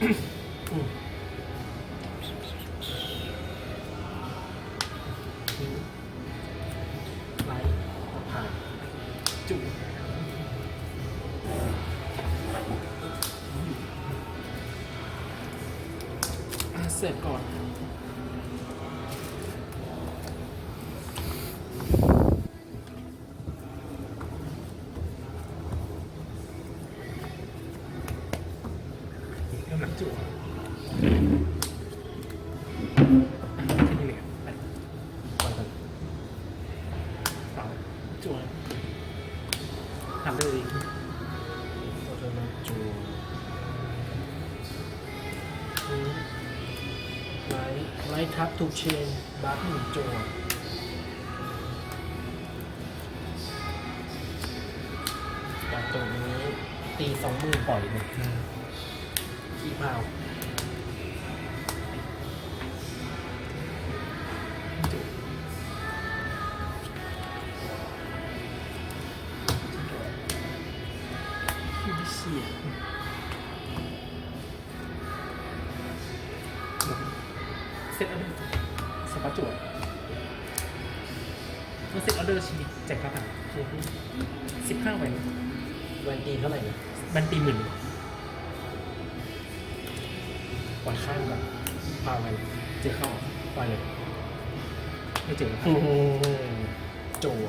มทิ้งไลท์เอาผ่านจุ่มเสร็จก่อน จุ่มทำได้เลยเราจะมาจูไลท์ไลท์ทับถูกเชนบาร์หนึ่งจัวจากตรงนี้ตีสองมือปล่อยเลยขี้เผา เซตออเดอร์สปาจวดเมื่อเซตออเดอร์ชีแจกกระถางสิบห้าใบแวนตีเท่าไหร่นะบันตีหมื่นปล่อยข้างก่อนพาไปเจอเข้าไปเลยไม่เจอโอ้โหจัว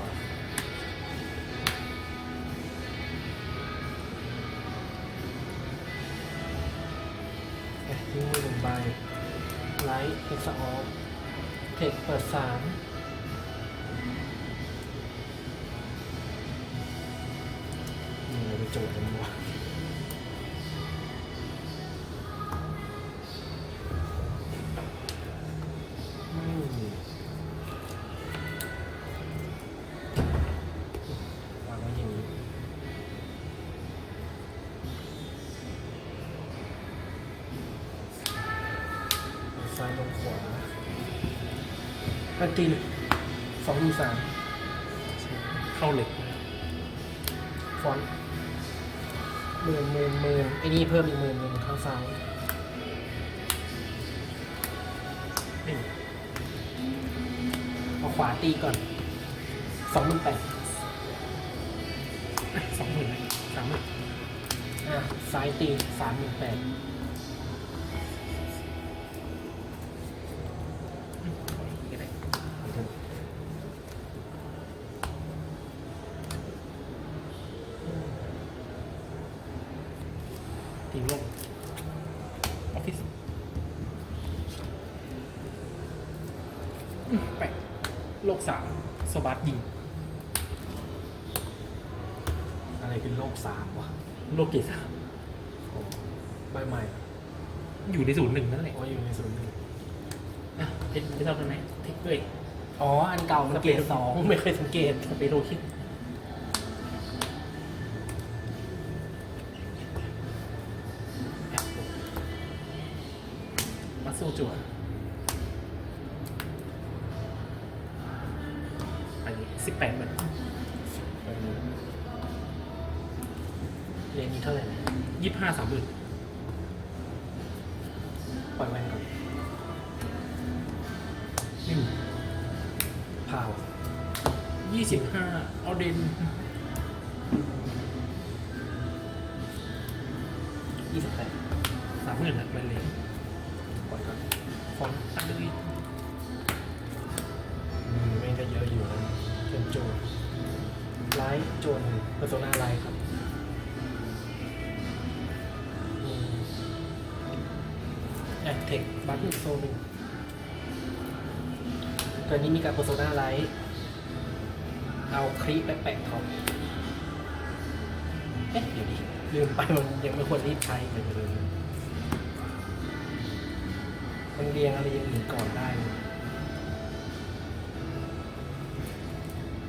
แอะทิ้งมือหนึ่งใบ ไลท์เอ็กซ์ออฟเทคเปิดสามนี่เราไปโจทย์กันวะ ซ้ายลงขวาอันตีหนึ่งสองดูสามเข้าเหล็กฟอนต์หมื่นหมื่นหมื่นไอ้นี่เพิ่มอีกหมื่นหนึ่งข้างซ้ายนี่เอาขวาตีก่อนสองหมื่นแปดสองหมื่นสามหมื่นอะซ้ายตีสามหมื่นแปด ทีมลงออฟฟิศอืมแปะโลกสามโซบัสยิงอะไรเป็นโลกสามวะโลกเกตสามโอ้ใบใหม่อะอยู่ในศูนย์หนึ่งนั่นแหละว่าอยู่ในศูนย์หนึ่งอะเป็นไม่เท่ากันไหมเทคเอ้ยอ๋อ อันเก่ามันเกรดสองไม่เคยสังเกตสเปโรคิด จั่วอันนี้สิบแปดเหมือนเรียนนี้เท่าไหร่ยี่ห้าสามหมื่นปล่อยแวนก่อนหนึ่งพาวยี่สิบห้าเอาเดนยี่สิบแปด อนฟอนต์อันเดอร์มือไม่งก็เยอะอยู่นะเป็นโจนไลท์โจนเปอร์โซนาไลท์ครับแอคเทคบัตโซหนึ่งตัวนี้มีการเปอร์โซนาไลท์เอาคลิปไปแปะท็อปเอ๊ะเดี๋ยวดิลืมไปมันยังไม่ควรรีบใช้เหมือนเดิม มันเรียงอะไรอย่างอื่นก่อนได้นะ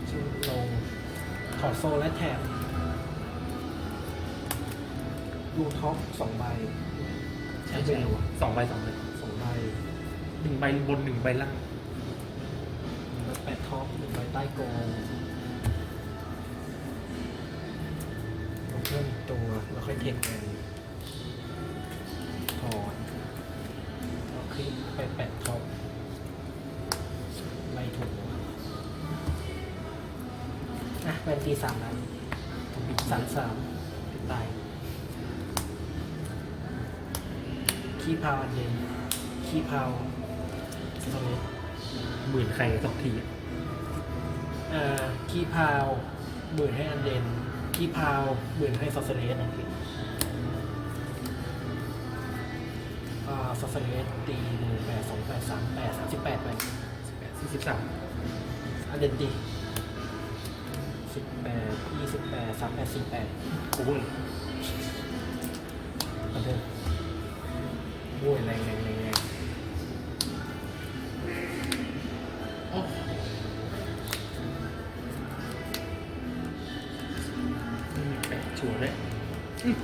ชื่อลงถอดโซลและแถบดูท็อปสองใบใช่ใช่สองใบสองใบสองใบหนึ่งใบบนหนึ่งใบล่างหนึ่งใบแปดท็อปหนึ่งใบใต้โกงเราเพิ่มอีกตัวแล้วค่อยเทคกัน แวนตีสามนะต้องมีสามสามติดตายขี้พาวอันเย็นขี้พาวสตอรี่หมื่นใครสองทีอะเอ่อขี้พาวหมื่นให้อันเดนขี้พาวหมื่นให้ซอสเซเลสอ่าซอสเซเลสตีหนึ่งแปดสองแปดสามแปดสามสิบแปดไปสิบแปดสี่สิบสามอันเดนตี สิบแปดสามแปดสี่แปดโอ้ยอันเดิมโอ้ยแรงแรงแรงแรงโอ้ไม่มีแปดชัวร์เลยอืม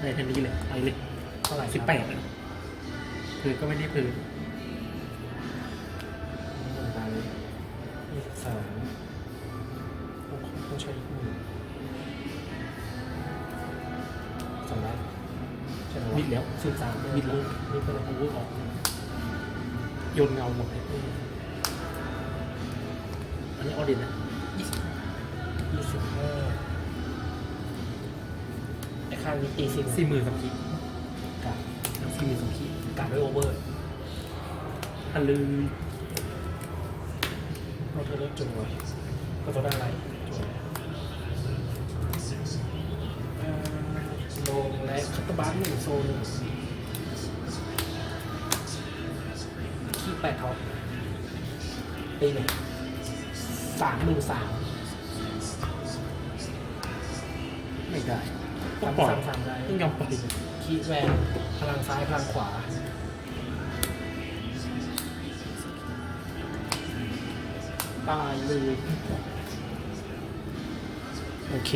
ได้ทันทีเลยไปเลยเท่าไหร่สิบแปดอะคือก็ไม่ได้พื้นลงไปยี่สิบสามต้องใช้ แล้วสิบสามมิดแล้วมิดไปแล้วโอเวอร์ออกโยนเงาหมดเลยอันนี้ออเดนนะยี่สิบยี่สิบห้าไอ้ข้างนี้ตีสี่สี่หมื่นสองขีดกับสี่หมื่นสองขีดกับด้วยโอเวอร์อันลือเราเธอเลือกจุ่มไว้ก็จะได้อะไร คัตเตอร์บาร์หนึ่งโซนขี้แปดท็อปตีหนึ่งสามหนึ่งสามไม่ได้ต้อสางมปล่อยสามสามได้ต้องยอมปล่อยขี้แวนพลังซ้ายพลังขวา ตายเลย โอเค